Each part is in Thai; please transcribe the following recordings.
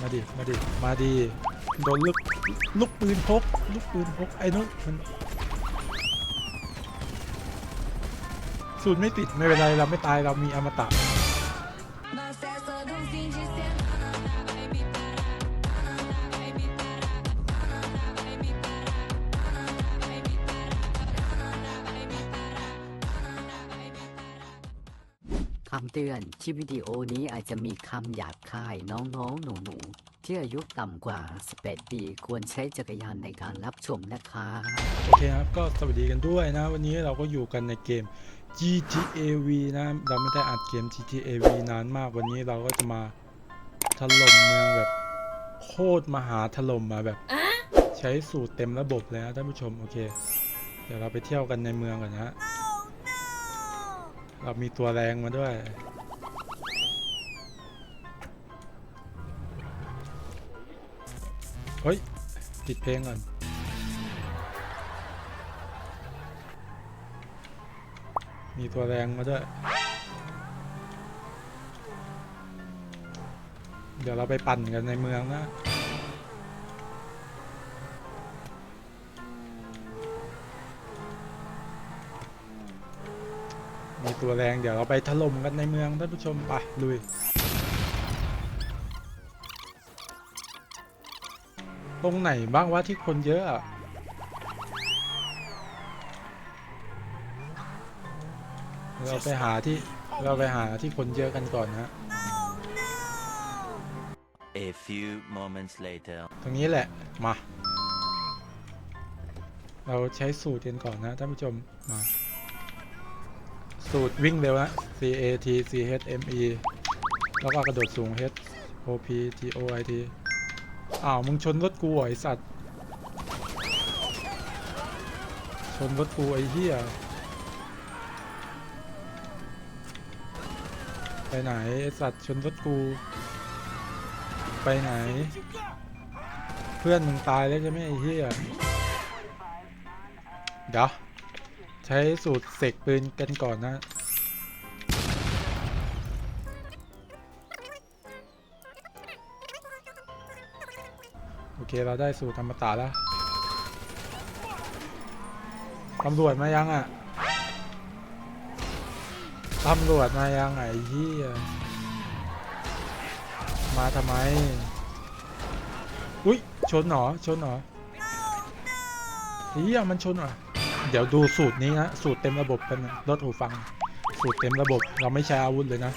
มาดิ มาดิ มาดิ โดนลูกลูกปืนพก ลูกปืนพก ไอ้นุ๊กมันสูตรไม่ติด ไม่เป็นไร เราไม่ตายเรามีอมตะ คำเตือน คลิปวิดีโอนี้อาจจะมีคำหยาบคายน้องๆ หนูๆ ที่อายุต่ำกว่า 18 ปี ควรใช้จักรยานในการรับชมนะคะ โอเคครับ ก็สวัสดีกันด้วยนะ วันนี้เราก็อยู่กันในเกม GTA V นะ เราไม่ได้อัดเกม GTA V นานมาก วันนี้เราก็จะมาถล่มเมืองแบบโคตรมหาถล่มมาแบบ ใช้สูตรเต็มระบบเลยนะท่านผู้ชม โอเค เดี๋ยวเราไปเที่ยวกันในเมืองก่อนนะฮะ เรามีตัวแรงมาด้วย เฮ้ยติดเพลงก่อน มีตัวแรงมาด้วย เดี๋ยวเราไปปั่นกันในเมืองนะ มีตัวแรงเดี๋ยวเราไปถล่มกันในเมืองท่านผู้ชมไปลุย ตรงไหนบ้างวะที่คนเยอะอะเราไปหาที่เราไปหาที่คนเยอะกันก่อนนะ A few moments later. ตรงนี้แหละ มา เราใช้สูตรกันก่อนนะท่านผู้ชม มา สูตรวิ่งเร็วนะ C A T C H M E แล้วก็กระโดดสูง H O P T O I T อ้าว มึงชนรถกูไอสัตว์ ชนรถกูไอเหี้ย ไปไหน ไอสัตว์ ชนรถกู ไปไหน เพื่อนมึงตายแล้วใช่ไหมไอเหี้ย เดี๋ยว ช้สูตรเสกปืนกันก่อนนะ โอเคเราได้สูตรธรรมตาแล้วตำรวจมายังอะตำรวจมายังไงเหี้ยมาทำไม อุ้ยชนเหรอชนเหรอเฮียมันชนเหรอ เดี๋ยวดูสูตรนี้นะสูตรเต็มระบบกันนะรถหูฟัง สูตรเต็มระบบเราไม่ใช้อาวุธเลยนะ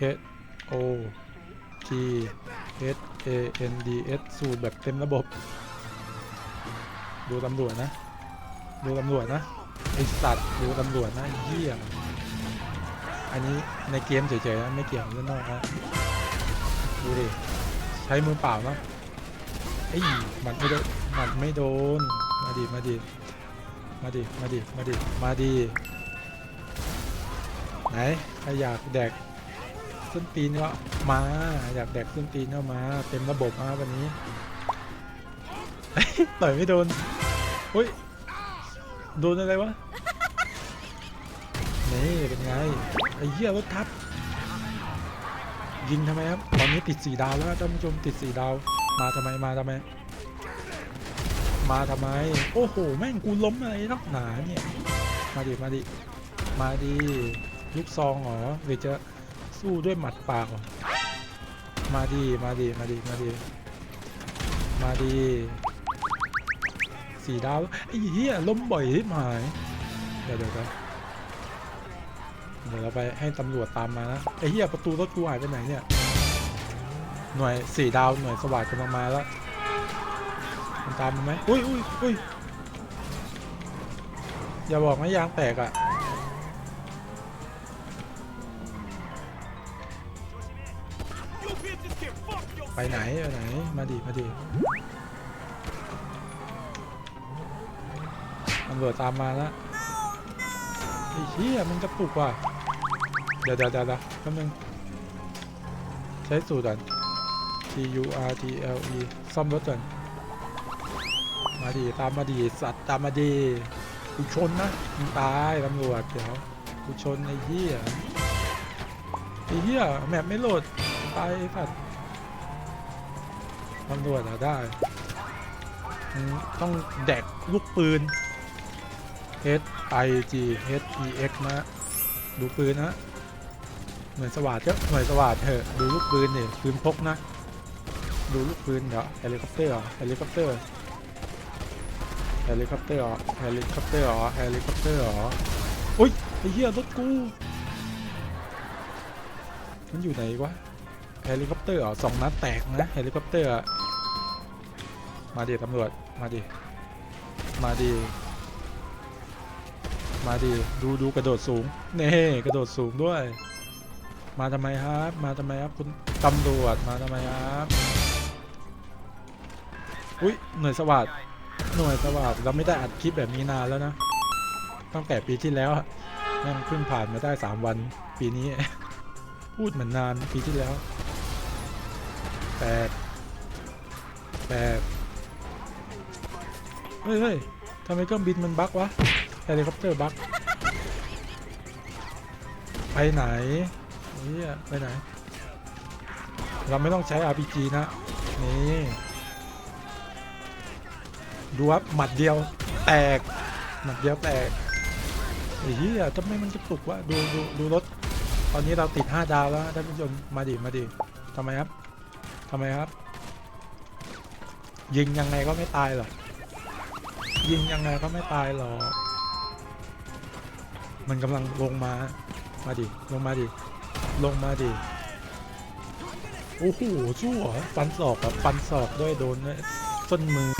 H O T H A N D S สูตรแบบเต็มระบบ ดูตำรวจนะ ดูตำรวจนะไอสัตว์ดูตำรวจนะเหี้ยอันนี้ในเกมเฉยๆนะไม่เกี่ยวกับเรื่องนอกนะดูดิใช้มือเปล่านะไอ้มันไม่โดนมันไม่โดนมาดิมาดิ มาดิ มาดิ มาดิ มาดิ ไหนใครอยากแดกส้นตีนก็มา อยากแดกส้นตีนก็มา เต็มระบบมาวันนี้ ต่อยไม่โดนอุ้ย โดนอะไรวะ นี่เป็นไง ไอ้เหี้ยรถทับ ยิงทำไมครับ ตอนนี้ติดสีดาวแล้วท่านผู้ชมติดสีดาว มาทำไม มาทำไม มาทำไม โอ้โห แม่งกูล้มอะไรนักหนาเนี่ย มาดิ มาดิ มาดิ ลูกซองเหรอ หรือจะสู้ด้วยหมัดเปล่ามาดิ มาดิ มาดิ มาดิ มาดิสีดาวไอ้เหี้ยล้มบ่อยที่หายเดี๋ยวเดี๋ยวเดี๋ยวเดี๋ยวเราไปให้ตำรวจตามมานะไอ้เหี้ยประตูรถกูหายไปไหนเนี่ย หน่วยสี่ดาวหน่วยสวัสดิ์กำลังมาแล้ว มันตามมาไหมอุ้ยอุ้ยอุ้ยอย่าบอกนะยางแตกอะ่ะไปไหนไปไหน มาดิมาดิตำรวจตามมาแล้วไอ้เหี้ยมันกระปุกว่ะ เดี๋ยวเดี๋ยวเดี๋ยวเดี๋ยวแป๊บนึง ใช้สูตรก่อน T U R T L E ซ่อมรถก่อน มาดีตามมาดีสัตว์ตามมาดีกูชนนะมึงตายตำรวจเดี๋ยวกูชนไอ้เหี้ยไอ้เหี้ยแมปไม่โหลดตายไอ้สัตว์ตำรวจอะได้ต้องแดกลูกปืน H I G H E X นะ ดูปืนนะหน่วยสวัสดก็หน่วยสวัสดเถอะดูลูกปืนเนี่ยปืนพกนะ ดูลูกปืนเดี๋ยวเฮลิคอปเตอร์เฮลิคอปเตอร์ ฮลิคอปเตอร์เหรอเฮลิคอปเตอร์เหรอเฮลิคอปเตอร์เหรออุ้ยไอ้เหี้ยรถกู มันอยู่ไหนวะเฮลิคอปเตอร์เหรอสองนัดแตกนะเฮลิคอปเตอร์มาดิตำรวจมาดิมาดิมาดิดูดูกระโดดสูงเน่กระโดดสูงด้วย มาทำไมครับมาทำไมครับคุณตำรวจมาทำไมครับอุ้ยหน่วยสวัสด์ หน่วยสวัสดเราไม่ได้อัดคลิปแบบนี้นานแล้วนะ ตั้งแต่ปีที่แล้วอะแม่งเพิ่งผ่านมาได้สามวัน ปีนี้ พูดเหมือนนานปีที่แล้วแปดแปดเฮ้ยเฮ้ยทำไมเครื่องบินมันบั๊กวะเฮลิคอปเตอร์บั๊กไปไหนเฮียไปไหน เราไม่ต้องใช้ RPG นะ นี่ ดูครับหมัดเดียวแตกหมัดเดียวแตกไอ้เหี้ยทำไมมันกระตุกวะดูดูดูรถ ตอนนี้เราติด 5 ดาวแล้วท่านผู้ชมมาดิมาดิทำไมครับทำไมครับ ยิงยังไงก็ไม่ตายหรอกยิงยังไงก็ไม่ตายหรอกมันกำลังลงมา มาดิ ลงมาดิ ลงมาดิ โอ้โหสู้เหรอฟันศอกแบบฟันศอกด้วยโดนด้วยส้นมือ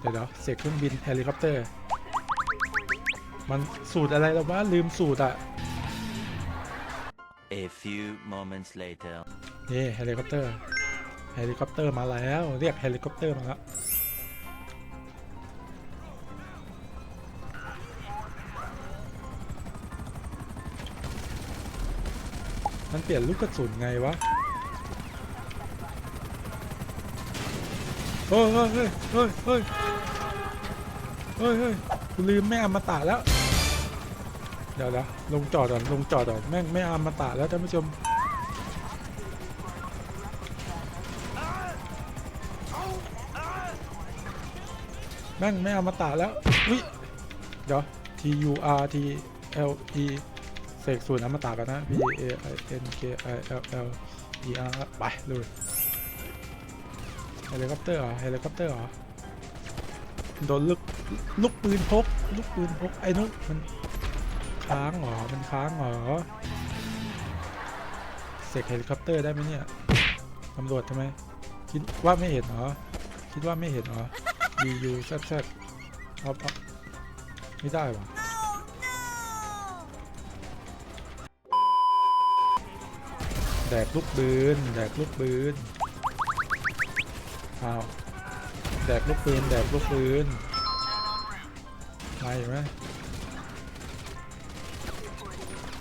เดี๋ยวเดี๋ยวเสกเครื่องบินเฮลิคอปเตอร์ มันสูตรอะไรแล้ววะลืมสูตรอะ A few moments later. นี่เฮลิคอปเตอร์เฮลิคอปเตอร์มาแล้ว เรียกเฮลิคอปเตอร์มาแล้วมันเปลี่ยนลูกกระสุนไงวะ เฮ้ยเฮ้ยเฮ้ยเฮ้ยเฮ้ยเฮ้ยกูลืมแม่อมตะแล้ว เดี๋ยวนะลงจอดก่อนลงจอดก่อนแม่งไม่อมตะแล้วท่านผู้ชมแม่งไม่อมตาแล้ววิเดี๋ยว T U R T L E เสกสูตรอมตะกันนะ V A I N K I L L E R ไปเลย เฮลิคอปเตอร์เหรอเฮลิคอปเตอร์เหรอโดนลูกลูกปืนพกลูกปืนพกไอ้นุกมันค้างเหรอมันค้างเหรอเสกเฮลิคอปเตอร์ได้ไหมเนี่ยตำรวจทำไมคิดว่าไม่เห็นเหรอคิดว่าไม่เห็นเหรอ B U Z Z เอาเอาไม่ได้หวะแดกลูกปืนแดกลูกปืน อ้าวแดกลูกปืนแดกลูกปืนมาเห็นไหม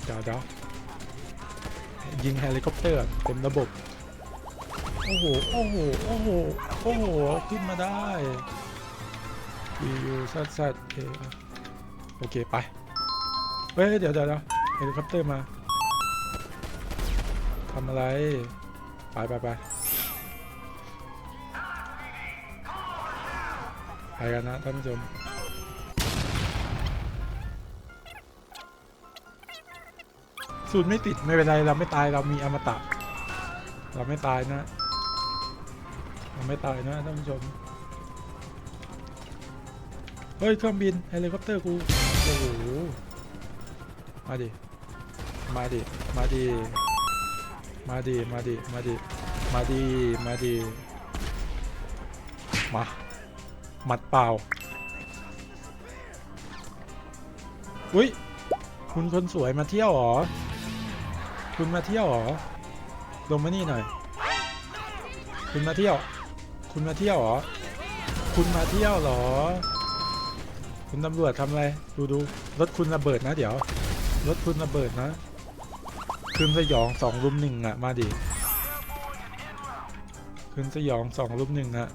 เดี๋ยวเดี๋ยวยิงเฮลิคอปเตอร์เต็มระบบ โอ้โห โอ้โห โอ้โห โอ้โห ขึ้นมาได้ B U Z Z A โอเค ไป เฮ้ยเดี๋ยเดี๋ยวเดี๋ยวเฮลิคอปเตอร์มาทำอะไร ไปไปไป ไปกันนะท่านผู้ชมสูตรไม่ติดไม่เป็นไรเราไม่ตายเรามีอมตะ เราไม่ตายนะ เราไม่ตายนะท่านผู้ชมเฮ้ยเครื่องบินเฮลิคอปเตอร์กูโอ้โหมาดิมาดิมาดิมาดิมาดิมาดิมาดิมาดิมา มัดเปล่า อุ้ย คุณคนสวยมาเที่ยวเหรอ คุณมาเที่ยวเหรอ ลงมานี่หน่อย คุณมาเที่ยว คุณมาเที่ยวเหรอ คุณมาเที่ยวเหรอ คุณตำรวจทำอะไร ดูดูรถคุณระเบิดนะ เดี๋ยว รถคุณระเบิดนะ คืนสยองสองรุมหนึ่งอะมาดิ คืนสยองสองรุมหนึ่งอะ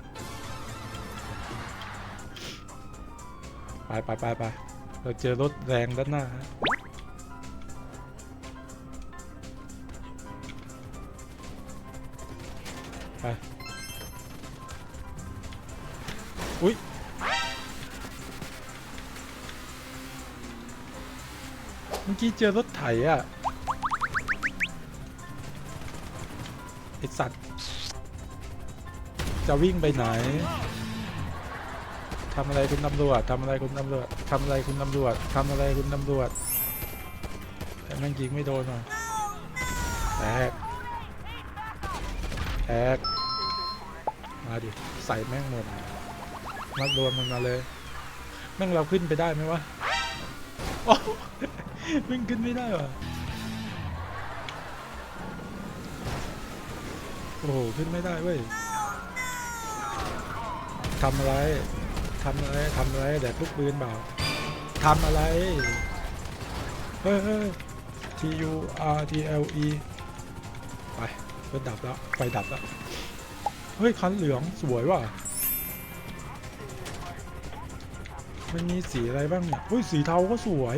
ไปไปไปไปเราเจอรถแรงด้านหน้าไปอุ้ยเมื่อกี้เจอรถไถอะไอสัตว์ จะวิ่งไปไหน ทำอะไรคุณตำรวจทำอะไรคุณตำรวจทำอะไรคุณตำรวจทำอะไรคุณตำรวจแต่แม่งยิงไม่โดนหรอยแตกแตกมาดิ ใส่แม่งหมดมัดรวมมันมาเลย แม่งเราขึ้นไปได้ไหมวะโอ้แม่งขึ้นไม่ได้วะโอ้โห ขึ้นไม่ได้เว้ยทำอะไร ทำอะไรทำอะไรแดกลูกปืนเปล่าทำอะไรเฮ้ยเฮ้ย T U R T L E ไปเพื่อนดับแล้วไฟดับแล้ว เฮ้ย คันเหลืองสวยว่ะมันมีสีอะไรบ้างเนี่ยอุ้ยสีเทาก็สวย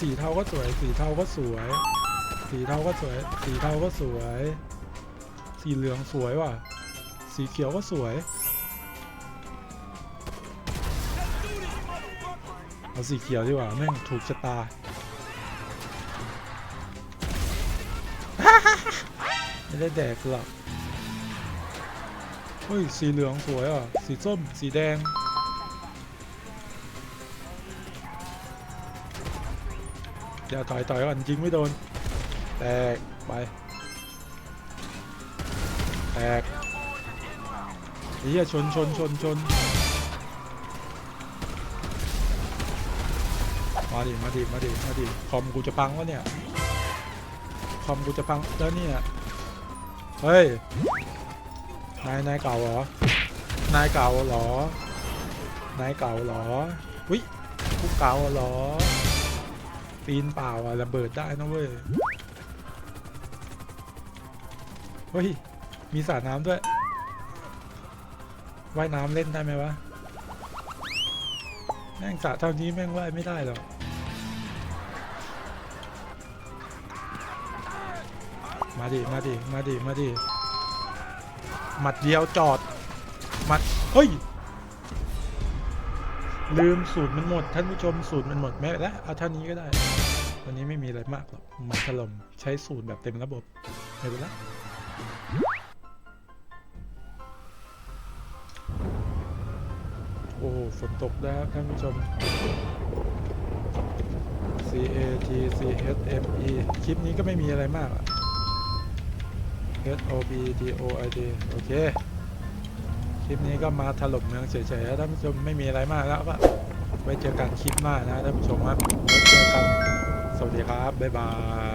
สีเทาก็สวย สีเทาก็สวย สีเทาก็สวย สีเทาก็สวย สีเหลืองสวยว่ะ สีเขียวก็สวย เอาสีเขียวดีกว่าแม่งถูกชะตาไม่ได้แดกหรอกเฮ้ยสีเหลืองสวยอะ สีส้ม สีแดงอย่าต่อยต่อยก่อนยิงไม่โดน แตก ไป แตกไอ้เหี้ยชนชนชนชน ดิมาดิมาดิมาดิคอมกูจะพังวะเนี่ยคอมกูจะพังแล้วเนี่ยเฮ้ยนายนายเก่าเหรอนายเก่าเหรอนายเก่าเหรอวิกูเก่าเหรอปีนเปล่าอะระเบิดได้นะเว้ยเฮ้ยมีสระน้ำด้วยว่ายน้ำเล่นได้ไหมวะแม่งสระเท่านี้แม่งว่ายไม่ได้หรอก มาดิ มาดิ มาดิ มาดิ หมัดเดียวจอด หมัด เฮ้ย ลืมสูตรมันหมด ท่านผู้ชมสูตรมันหมดแม้แล้วเอาเท่านี้ก็ได้ วันนี้ไม่มีอะไรมากหรอกหมันถล่มใช้สูตรแบบเต็มระบบไม่เป็นไรโอ้โหฝนตกแล้วครับท่านผู้ชม C A T C H M E คลิปนี้ก็ไม่มีอะไรมากอะ H O B D O I D โอเค คลิปนี้ก็มาถล่มเมืองเฉยๆท่านผู้ชมไม่มีอะไรมากแล้วก็ไว้เจอกันคลิปหน้านะท่านผู้ชมครับไว้เจอกัน สวัสดีครับ บ๊ายบาย